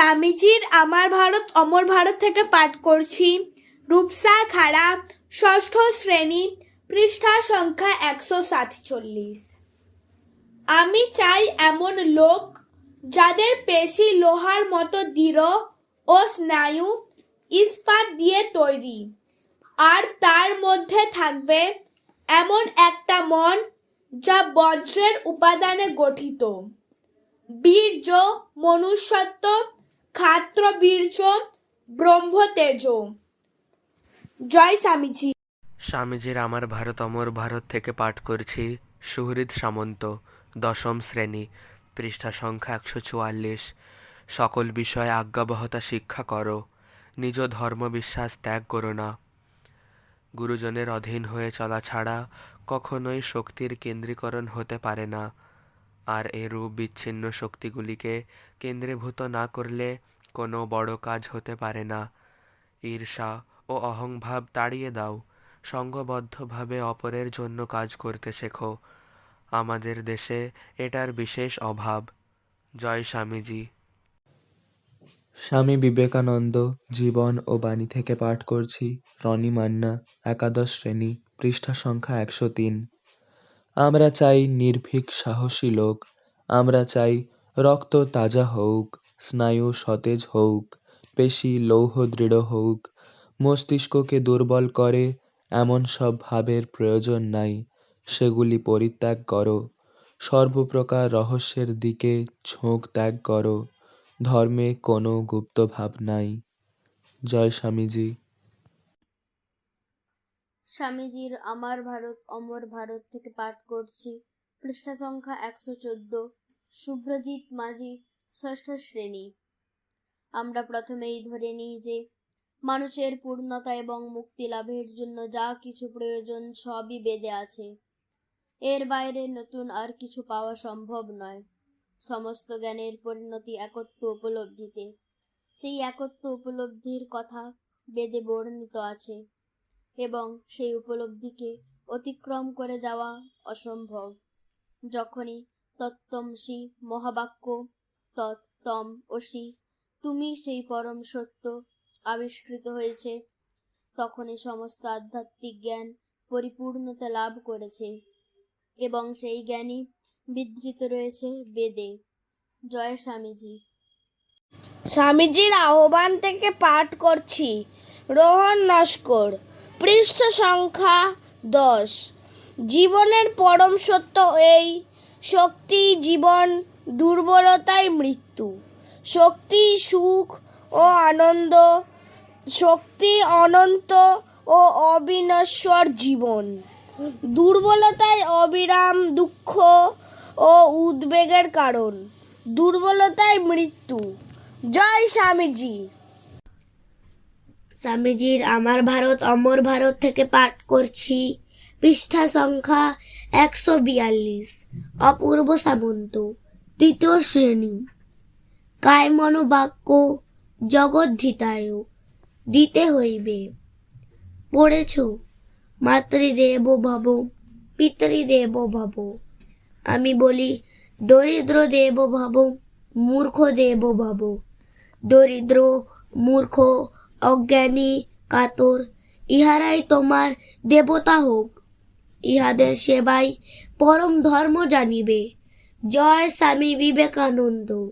স্বামীজির আমার ভারত, অমর ভারত থেকে পাঠ করছি। রূপসা খাড়া, ষষ্ঠ শ্রেণি, পৃষ্ঠা সংখ্যা একশো সাতচল্লিশ। আমি চাই এমন লোক যাদের পেশি লোহার মতো দৃঢ় ও স্নায়ু ইস্পাত দিয়ে তৈরি। আর তার মধ্যে থাকবে এমন একটা মন যা বজ্রের উপাদানে গঠিত। বীর্য, মনুষ্যত্ব খাত্র বীর্য ব্রহ্ম ব্রহ্মতেজ। জয় স্বামীজি। স্বামীজির আমার ভারত অমর ভারত থেকে পাঠ করছি সুহৃদ সামন্ত, দশম শ্রেণি, পৃষ্ঠা সংখ্যা একশো চুয়াল্লিশ। সকল বিষয়ে আজ্ঞাবহতা শিক্ষা করো, নিজ ধর্ম বিশ্বাস ত্যাগ করো না। গুরুজনের অধীন হয়ে চলা ছাড়া কখনোই শক্তির কেন্দ্রীকরণ হতে পারে না। আর এরূপ বিচ্ছিন্ন শক্তিগুলিকে কেন্দ্রীভূত না করলে কোনো বড় কাজ হতে পারে না। ঈর্ষা ও অহংভাব তাড়িয়ে দাও। সঙ্গবদ্ধভাবে অপরের জন্য কাজ করতে শেখো। আমাদের দেশে এটার বিশেষ অভাব। জয় স্বামীজি। স্বামী বিবেকানন্দ, জীবন ও বাণী থেকে পাঠ করছি রনি মান্না, একাদশ শ্রেণি, পৃষ্ঠা সংখ্যা একশো তিন। আমরা চাই নির্ভীক, সাহসী লোক। আমরা চাই রক্ত তাজা হোক, স্নায়ু সতেজ হোক, পেশি লৌহ দৃঢ় হোক। মস্তিষ্ককে দুর্বল করে এমন সব ভাবের প্রয়োজন নাই, সেগুলি পরিত্যাগ করো। সর্বপ্রকার রহস্যের দিকে ঝোঁক ত্যাগ করো। ধর্মে কোনো গুপ্ত ভাব নাই। জয় স্বামীজি। স্বামীজির আমার ভারত, অমর ভারত থেকে পাঠ করছি। পৃষ্ঠা সংখ্যা একশো চোদ্দ। শুভ্রজিৎ মাঝি, ষষ্ঠ শ্রেণি। আমরা প্রথমেই ধরে নিই যে, মানুষের পূর্ণতা এবং মুক্তি লাভের জন্য যা কিছু প্রয়োজন সবই বেদে আছে। এর বাইরে নতুন আর কিছু পাওয়া সম্ভব নয়। সমস্ত জ্ঞানের পরিণতি একত্ব উপলব্ধিতে। সেই একত্ব উপলব্ধির কথা বেদে বর্ণিত আছে। এবং সেই উপলব্ধিকে অতিক্রম করে যাওয়া অসম্ভব। যখনই তত্ত্বমসি মহাবাক্য তত্তম অসি তুমি সেই পরম সত্য আবিষ্কৃত হয়েছে, তখনই সমস্ত আধ্যাত্মিক জ্ঞান পরিপূর্ণতা লাভ করেছে এবং সেই জ্ঞানই বিধৃত রয়েছে বেদে। জয় স্বামীজি। স্বামীজির আহ্বান থেকে পাঠ করছি। রোহন নস্কর। পৃষ্ঠ সংখ্যা দশ। জীবনের পরম সত্য এই, শক্তি, জীবন, দুর্বলতাই মৃত্যু। শক্তি, সুখ ও আনন্দ, শক্তি, অনন্ত ও অবিনশ্বর জীবন। দুর্বলতায় অবিরাম দুঃখ ও উদ্বেগের কারণ। দুর্বলতায় মৃত্যু। জয় স্বামীজি। স্বামীজির আমার ভারত, অমর ভারত থেকে পাঠ করছি। পৃষ্ঠা সংখ্যা একশো বিয়াল্লিশ। অপূর্ব সামন্ত। তৃতীয় শ্রেণি। কায় মনোবাক্য জগদ্ধিতায়, দিতে হইবে। পড়েছ, মাতৃদেব ভব, পিতৃদেব ভব। আমি বলি, দরিদ্র দেব ভব, মূর্খ দেব ভব। দরিদ্র, মূর্খ অজ্ঞানী কাতর ইহারাই তোমার দেবতা হোক। ইহাদের সেবাই পরম ধর্ম জানিবে। জয় স্বামী বিবেকানন্দ।